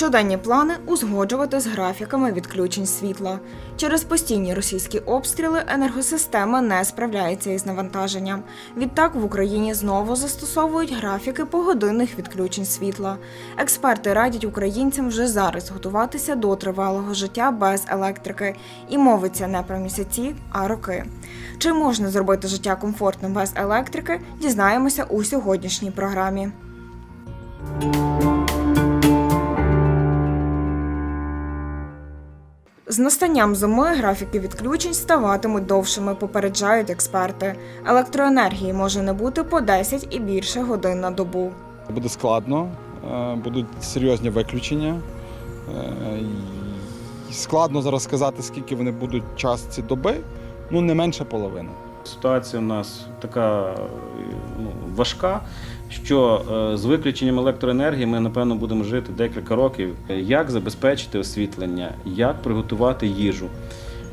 Щоденні плани узгоджувати з графіками відключень світла. Через постійні російські обстріли енергосистема не справляється із навантаженням. Відтак в Україні знову застосовують графіки погодинних відключень світла. Експерти радять українцям вже зараз готуватися до тривалого життя без електрики. І мовиться не про місяці, а роки. Чи можна зробити життя комфортним без електрики? Дізнаємося у сьогоднішній програмі. З настанням зими графіки відключень ставатимуть довшими, попереджають експерти. Електроенергії може не бути по 10 і більше годин на добу. Буде складно, е, будуть серйозні виключення. Е, Складно зараз сказати, скільки вони будуть час ці доби, ну не менше половини. Ситуація у нас така ну, важка, що е, з виключенням електроенергії ми, напевно, будемо жити декілька років. Як забезпечити освітлення, як приготувати їжу.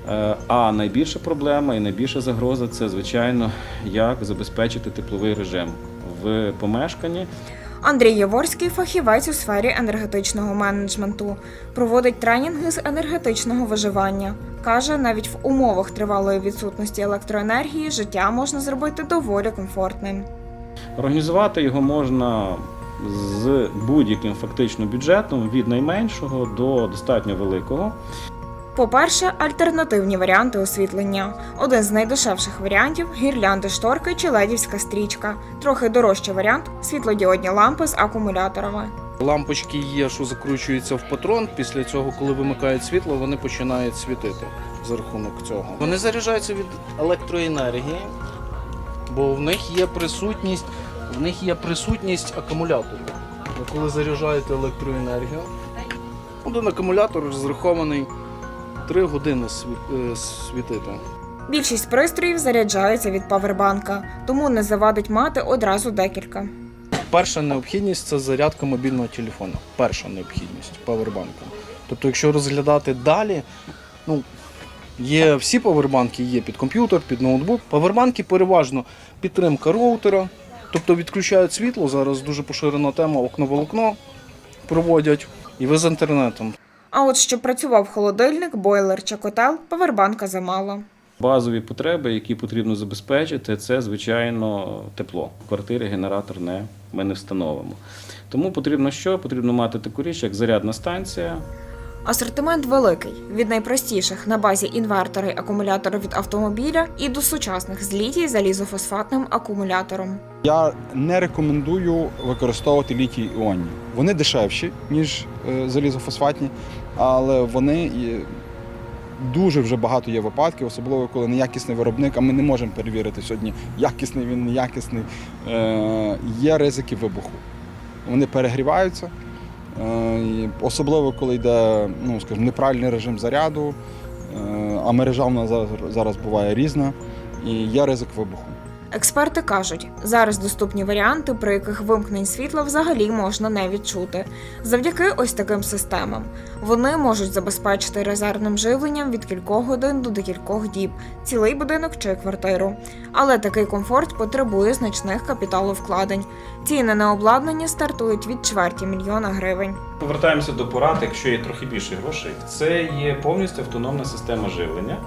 Е, А найбільша проблема і найбільша загроза це, звичайно, як забезпечити тепловий режим в помешканні. Андрій Яворський фахівець у сфері енергетичного менеджменту. Проводить тренінги з енергетичного виживання. Каже, навіть в умовах тривалої відсутності електроенергії життя можна зробити доволі комфортним. Організувати його можна з будь-яким фактично бюджетом від найменшого до достатньо великого. По-перше, альтернативні варіанти освітлення. Один з найдешевших варіантів гірлянди шторки чи ледівська стрічка. Трохи дорожчий варіант світлодіодні лампи з акумуляторами. Лампочки є, що закручуються в патрон. Після цього, коли вимикають світло, вони починають світити за рахунок цього. Вони заряджаються від електроенергії, бо в них є присутність, в них є присутність акумуляторів. Коли заряджаєте електроенергію, один акумулятор розрахований 3 години е, світити. Більшість пристроїв заряджаються від павербанка, тому не завадить мати одразу декілька. Перша необхідність це зарядка мобільного телефону. Перша необхідність павербанка. Тобто, якщо розглядати далі, ну є всі павербанки, є під комп'ютер, під ноутбук. Павербанки переважно підтримка роутера, тобто відключають світло. Зараз дуже поширена тема окно-волокно проводять, і ви з інтернетом. А от щоб працював холодильник, бойлер чи котел, павербанка замало. Базові потреби, які потрібно забезпечити, це звичайно тепло. В квартирі генератор не ми не встановимо. Тому потрібно що? Потрібно мати таку річ, як зарядна станція. Асортимент великий від найпростіших на базі інвертора й акумулятора від автомобіля і до сучасних з літій залізофосфатним акумулятором. Я не рекомендую використовувати літій іонні. Вони дешевші, ніж е, залізофосфатні, але вони дуже вже багато є випадків, особливо коли неякісний виробник, а ми не можемо перевірити сьогодні, якісний він, неякісний. Е, Є ризики вибуху. Вони перегріваються. Е, Особливо, коли йде ну, скажімо, неправильний режим заряду, а мережа в нас зараз буває різна, і є ризик вибуху. Експерти кажуть, зараз доступні варіанти, при яких вимкнень світла взагалі можна не відчути. Завдяки ось таким системам вони можуть забезпечити резервним живленням від кількох годин до декількох діб, цілий будинок чи квартиру. Але такий комфорт потребує значних капіталовкладень. Ціни на обладнання стартують від чверті мільйона гривень. Повертаємося до порад, якщо є трохи більше грошей. Це є повністю автономна система живлення,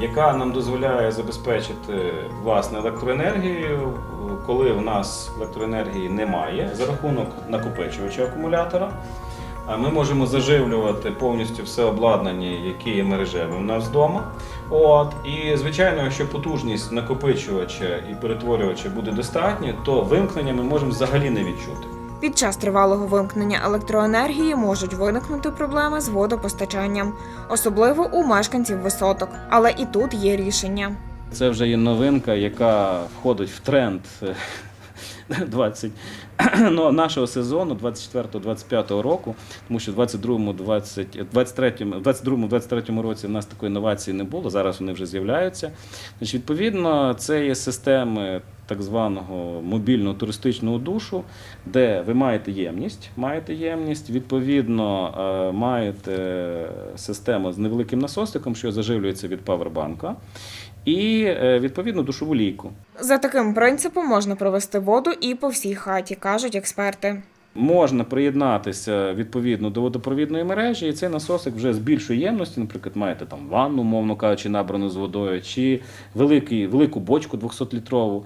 яка нам дозволяє забезпечити власне електроенергію, коли в нас електроенергії немає за рахунок накопичувача акумулятора. Ми можемо заживлювати повністю все обладнання, яке є мережевим у нас вдома. От і звичайно, якщо потужність накопичувача і перетворювача буде достатня, то вимкнення ми можемо взагалі не відчути. Під час тривалого вимкнення електроенергії можуть виникнути проблеми з водопостачанням, особливо у мешканців висоток. Але і тут є рішення. Це вже є новинка, яка входить в тренд е, 20, ну, нашого сезону 24-25 року, тому що в 22-му, 20, 23-му, 22-му, 23-му році в нас такої інновації не було, зараз вони вже з'являються. Відповідно, це є системи так званого мобільного туристичного душу, де ви маєте ємність, маєте ємність, відповідно, е, маєте систему з невеликим насосиком, що заживлюється від павербанка, і е, відповідно душову лійку. За таким принципом можна провести воду і по всій хаті, кажуть експерти. Можна приєднатися відповідно до водопровідної мережі, і цей насосик вже з більшої ємності, наприклад, маєте там ванну, мовно кажучи, набрану з водою, чи великий, велику бочку 200-літрову.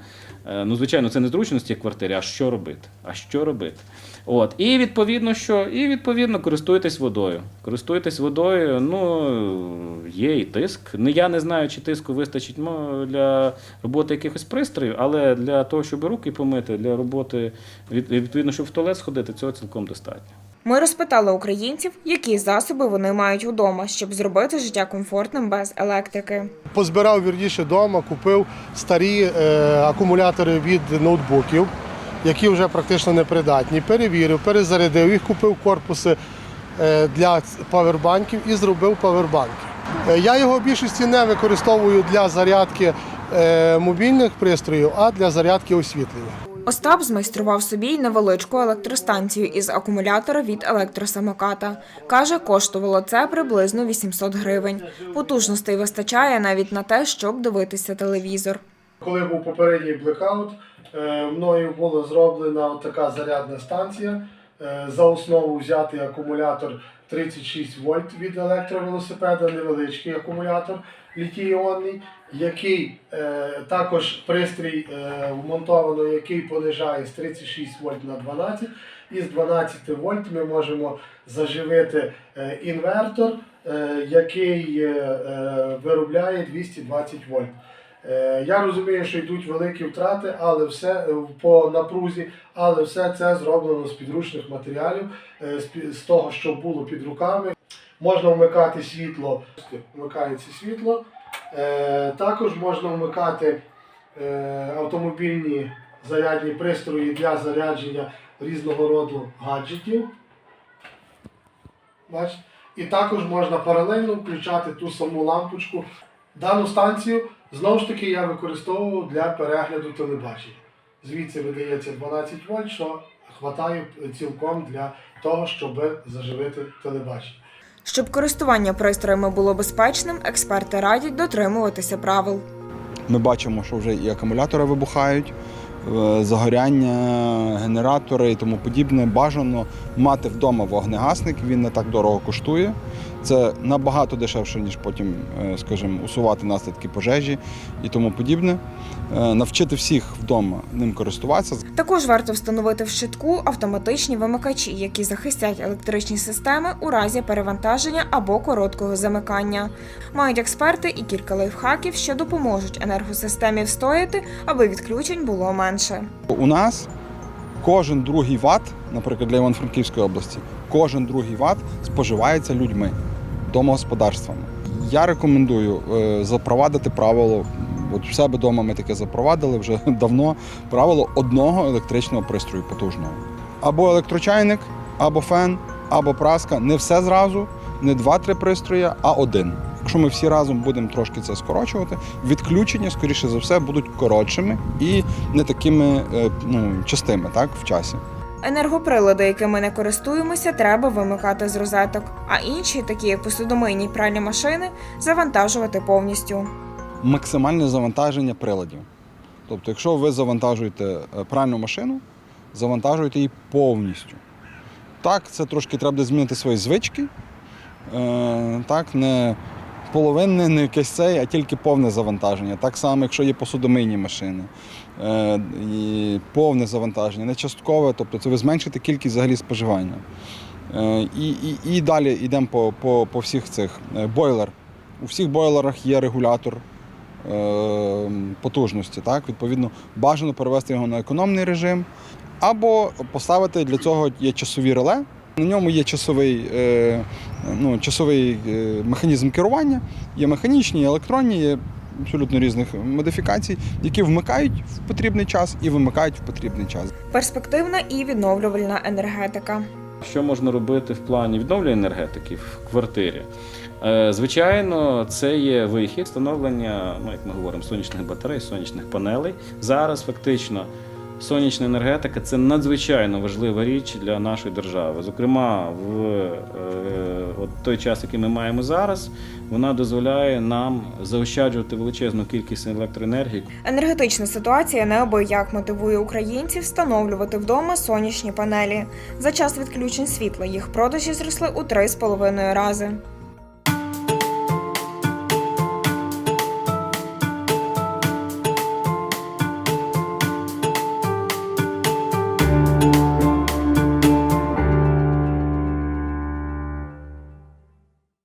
Е, Ну, звичайно, це не зручності квартири, а що робити? А що робити? От. І відповідно, що? І відповідно користуйтесь водою. Користуйтесь водою, ну є і тиск. Ну, я не знаю, чи тиску вистачить мо- для роботи якихось пристроїв, але для того, щоб руки помити, для роботи, від- відповідно, щоб в туалет сходити, цього цілком достатньо. Ми розпитали українців, які засоби вони мають удома, щоб зробити життя комфортним без електрики. Позбирав вірніше вдома, купив старі е, акумулятори від ноутбуків, які вже практично непридатні. Перевірив, перезарядив їх, купив корпуси е, для павербанків і зробив павербанки. Е, я його в більшості не використовую для зарядки е, мобільних пристроїв, а для зарядки освітлення. Остап змайстрував собі й невеличку електростанцію із акумулятора від електросамоката. Каже, коштувало це приблизно 800 гривень. Потужностей вистачає навіть на те, щоб дивитися телевізор. Коли був попередній блекаут, мною була зроблена така зарядна станція. Е, За основу взятий акумулятор 36 вольт від електровелосипеда, невеличкий акумулятор літій-іонний, який е, також пристрій е, вмонтовано, який понижає з 36 вольт на 12. І з 12 вольт ми можемо заживити е, інвертор, е, який е, е, виробляє 220 вольт. Е, Я розумію, що йдуть великі втрати, але все е, по напрузі, але все це зроблено з підручних матеріалів, е, з того, що було під руками. Можна вмикати світло, вмикається світло. Також можна вмикати автомобільні зарядні пристрої для зарядження різного роду гаджетів. Бачите? І також можна паралельно включати ту саму лампочку. Дану станцію знову ж таки я використовував для перегляду телебачення. Звідси видається 12 вольт, що хватає цілком для того, щоб заживити телебачення. Щоб користування пристроями було безпечним, експерти радять дотримуватися правил. Ми бачимо, що вже і акумулятори вибухають, е, загоряння, генератори і тому подібне. Бажано мати вдома вогнегасник, він не так дорого коштує. Це набагато дешевше, ніж потім, е, скажімо, усувати наслідки пожежі і тому подібне. Е, Навчити всіх вдома ним користуватися. Також варто встановити в щитку автоматичні вимикачі, які захистять електричні системи у разі перевантаження або короткого замикання. Мають експерти і кілька лайфхаків, що допоможуть енергосистемі встояти, аби відключень було менше. У нас кожен другий ват, наприклад, для Івано-Франківської області, кожен другий ват споживається людьми, домогосподарствами. Я рекомендую е, запровадити правило. От в себе вдома ми таке запровадили вже давно. Правило одного електричного пристрою потужного. Або електрочайник, або фен, або праска. Не все зразу, не два-три пристрої, а один. Якщо ми всі разом будемо трошки це скорочувати, відключення, скоріше за все, будуть коротшими і не такими е, ну, частими так, в часі. Енергоприлади, якими не користуємося, треба вимикати з розеток, а інші, такі як посудомийні пральні машини, завантажувати повністю. Максимальне завантаження приладів. Тобто, якщо ви завантажуєте е, пральну машину, завантажуєте її повністю. Так, це трошки треба змінити свої звички. Е, так, не половинне, не якесь цей, а тільки повне завантаження. Так само, якщо є посудомийні машини. Е, і повне завантаження, не часткове, тобто це ви зменшите кількість взагалі споживання. Е, і, і, і далі йдемо по, по, по всіх цих Е, бойлер. У всіх бойлерах є регулятор потужності. Так? Відповідно, бажано перевести його на економний режим, або поставити для цього є часові реле. На ньому є часовий, е, ну, часовий е, механізм керування, є механічні, є електронні, є абсолютно різних модифікацій, які вмикають в потрібний час і вимикають в потрібний час. Перспективна і відновлювальна енергетика. Що можна робити в плані відновлення енергетики в квартирі? Е, Звичайно, це є вихід встановлення, ну як ми говоримо, сонячних батарей, сонячних панелей. Зараз фактично сонячна енергетика це надзвичайно важлива річ для нашої держави. Зокрема, в е, от той час, який ми маємо зараз, вона дозволяє нам заощаджувати величезну кількість електроенергії. Енергетична ситуація неабияк мотивує українців встановлювати вдома сонячні панелі. За час відключень світла їх продажі зросли у 3,5 рази.